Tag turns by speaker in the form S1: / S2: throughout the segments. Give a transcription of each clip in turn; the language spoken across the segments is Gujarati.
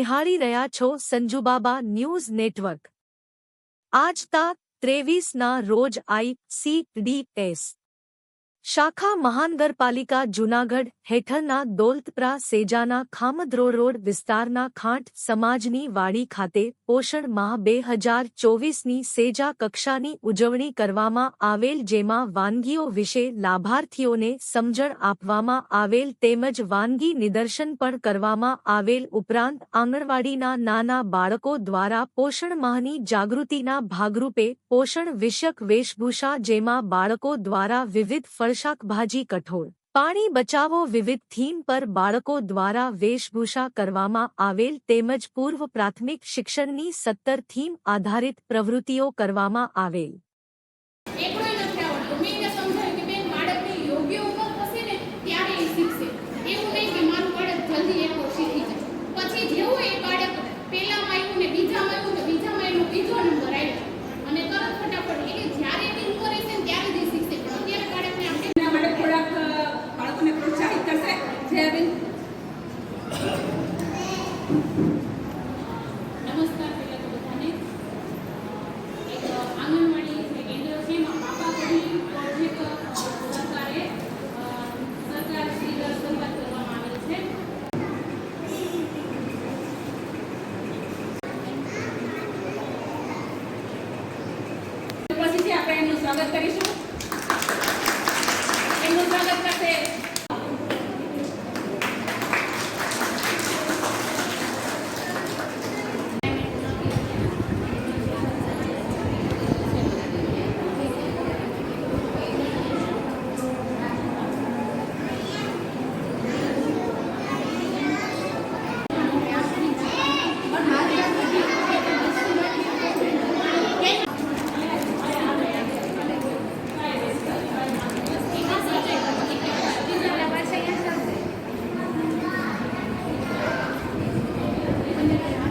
S1: નિહાળી રહ્યા છો સંજુબાબા ન્યૂઝ નેટવર્ક. આજ તા ત્રેવીસના રોજ આઈ સી ડી એસ. શાખા મહાનગરપાલિકા જૂનાગઢ હેઠળના દોલતપરા સેજાના ખામદ્રો રોડ વિસ્તારના ખાંટ સમાજની વાડી ખાતે પોષણ માહ બે હજાર ચોવીસની સેજા કક્ષાની ઉજવણી કરવામાં આવેલ જેમાં વાનગીઓ વિશે લાભાર્થીઓને સમજણ આપવામાં આવેલ તેમજ વાનગી નિદર્શન પણ કરવામાં આવેલ ઉપરાંત આંગણવાડીના નાના બાળકો દ્વારા પોષણ માહની જાગૃતિના ભાગરૂપે પોષણ વિષયક વેશભૂષા જેમાં બાળકો દ્વારા વિવિધ ફળ શાકભાજી કઠોળ. પાણી બચાવો વિવિધ થીમ પર બાળકો દ્વારા વેશભૂષા કરવામાં આવેલ તેમજ પૂર્વ પ્રાથમિક શિક્ષણની સત્તર થીમ આધારિત પ્રવૃત્તિઓ કરવામાં આવેલ.
S2: una vez un Thank you.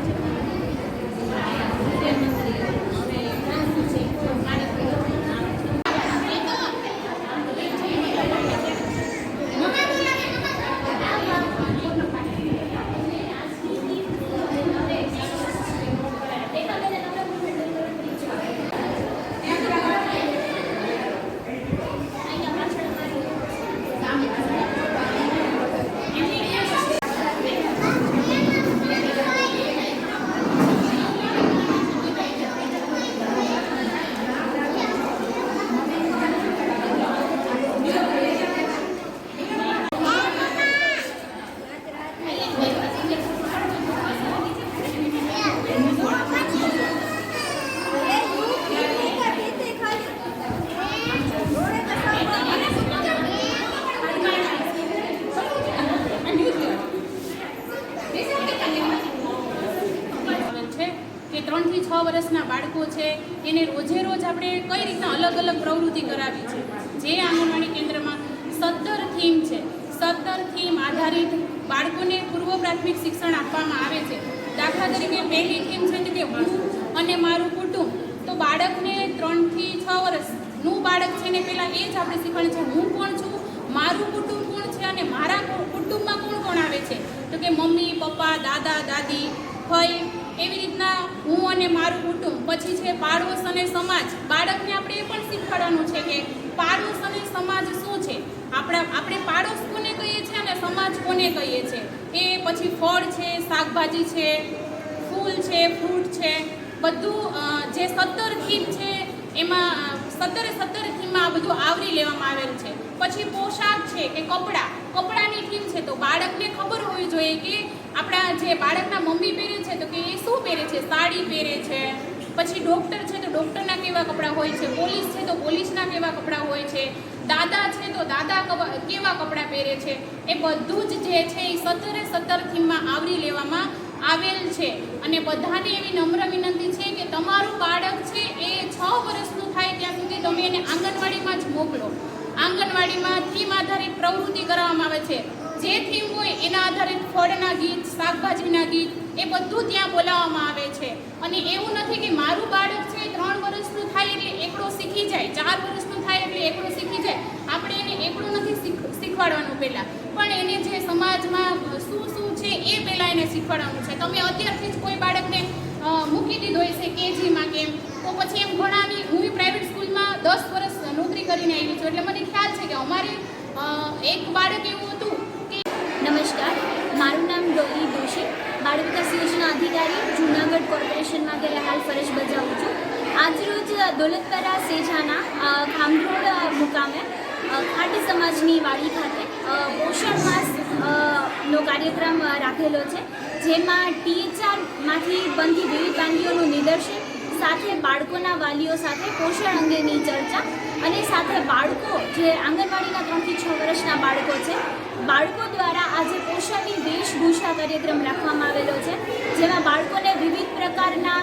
S2: છે, એને રોજે રોજ આપણે કઈ રીતના અલગ અલગ પ્રવૃત્તિ કરાવી છે? જે આંગણવાડી કેન્દ્રમાં સત્તર થીમ છે. સત્તર થીમ આધારિત બાળકોને પૂર્વ પ્રાથમિક શિક્ષણ આપવામાં આવે છે. દાખલા તરીકે પહેલી થીમ છે કે હું અને મારું કુટુંબ. તો બાળકને ત્રણથી છ વર્ષનું બાળક છે ને પહેલાં એ જ આપણે શીખવાડે છે, હું કોણ છું? મારું કુટુંબ કોણ છે અને મારા કુટુંબમાં કોણ કોણ આવે છે? તો કે મમ્મી, પપ્પા, દાદા, દાદી ફઈ એવી રીતના હું અને મારું કુટુંબ, પછી છે પાડોશ અને સમાજ. બાળકને આપણે એ પણ શીખવાડવાનું છે કે પાડોશ અને સમાજ શું છે? આપણા, આપણે પાડોશ કોને કહીએ છીએ અને સમાજ કોને કહીએ છીએ? એ પછી ફળ છે, શાકભાજી છે, ફૂલ છે, ફ્રૂટ છે, બધું જે સત્તર થીમ છે, એમાં સત્તરે સત્તર થીમમાં આ બધું આવરી લેવામાં આવેલ છે. પછી પોશાક છે કે કપડાં. કપડાની થીમ છે તો બાળકને ખબર હોવી જોઈએ કે આપણા જે બાળકના મમ્મી પહેરે છે તો કે એ શું પહેરે છે, સાડી પહેરે છે, પછી ડૉક્ટર છે તો ડૉક્ટરના કેવા કપડાં હોય છે પોલીસ છે તો પોલીસના કેવા કપડાં હોય છે, દાદા છે તો દાદા કવા- કપડાં પહેરે છે, એ બધું જ જે છે એ સત્તરે સત્તર થીમમાં આવરી લેવામાં આવેલ છે. અને બધાને એવી નમ્ર વિનંતી છે કે તમારું બાળક છે એ છ વર્ષનું થાય ત્યાં સુધી તમે એને આંગણવાડીમાં જ મોકલો. આંગણવાડીમાં થીમ આધારિત પ્રવૃત્તિ કરવામાં આવે છે. જે થીમ હોય એના આધારિત ફળના ગીત, શાકભાજીના ગીત એ બધું ત્યાં બોલાવવામાં આવે છે. અને એવું નથી કે મારું બાળક છે ત્રણ વર્ષનું થાય એટલે એકડો શીખી જાય, ચાર વર્ષનું થાય એટલે એકડો શીખી જાય. આપણે એને એકડું નથી શીખ, શીખવાડવાનું પહેલાં. પણ એને જે સમાજમાં શું શું છે એ પહેલાં એને શીખવાડવાનું છે. તમે અત્યારથી જ કોઈ બાળકને મૂકી દીધો હશે કેજીમાં કેમ તો પછી એમ ભણાવી, હું પ્રાઇવેટ સ્કૂલમાં દસ વર્ષ નોકરી કરીને આવી છું. એટલે મને ખ્યાલ છે કે અમારે એક બાળક એવું હતું
S3: નમસ્કાર, મારું નામ ડોલી દોશી, બાળ વિકાસ યોજના અધિકારી, જૂનાગઢ કોર્પોરેશનમાં અત્યારે હાલ ફરજ બજાવું છું. આજરોજ દોલતપરા સેજાના ખામરોડ મુકામે ખાટી સમાજની વાડી ખાતે પોષણ માસ નો કાર્યક્રમ રાખેલો છે, જેમાં ટીએચઆરમાંથી બનતી વિવિધ વાનગીઓનું નિદર્શન સાથે બાળકોના વાલીઓ સાથે પોષણ અંગેની ચર્ચા અને સાથે બાળકો જે આંગણવાડીના ત્રણથી છ વર્ષના બાળકો છે, બાળકો દ્વારા આજે પોષણની વેશભૂષા કાર્યક્રમ રાખવામાં આવેલો છે, જેમાં બાળકોને વિવિધ પ્રકારના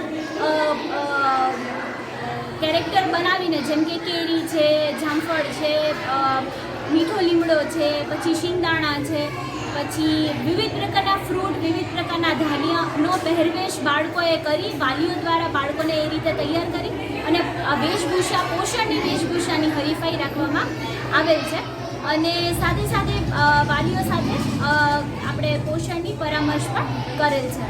S3: કેરેક્ટર બનાવીને જેમ કે કેરી છે, જામફળ છે મીઠો લીમડો છે, પછી શિંગદાણા છે પછી વિવિધ પ્રકારના ફ્રૂટ વિવિધ પ્રકારના ધાન્યનો પહેરવેશ બાળકોએ કરી, વાલીઓ દ્વારા બાળકોને એ રીતે તૈયાર કરી અને વેશભૂષા, પોષણની વેશભૂષાની હરીફાઈ રાખવામાં આવેલ છે. અને સાથે સાથે વાલીઓ સાથે આપણે પોષણની પરામર્શ પણ કરેલ છે.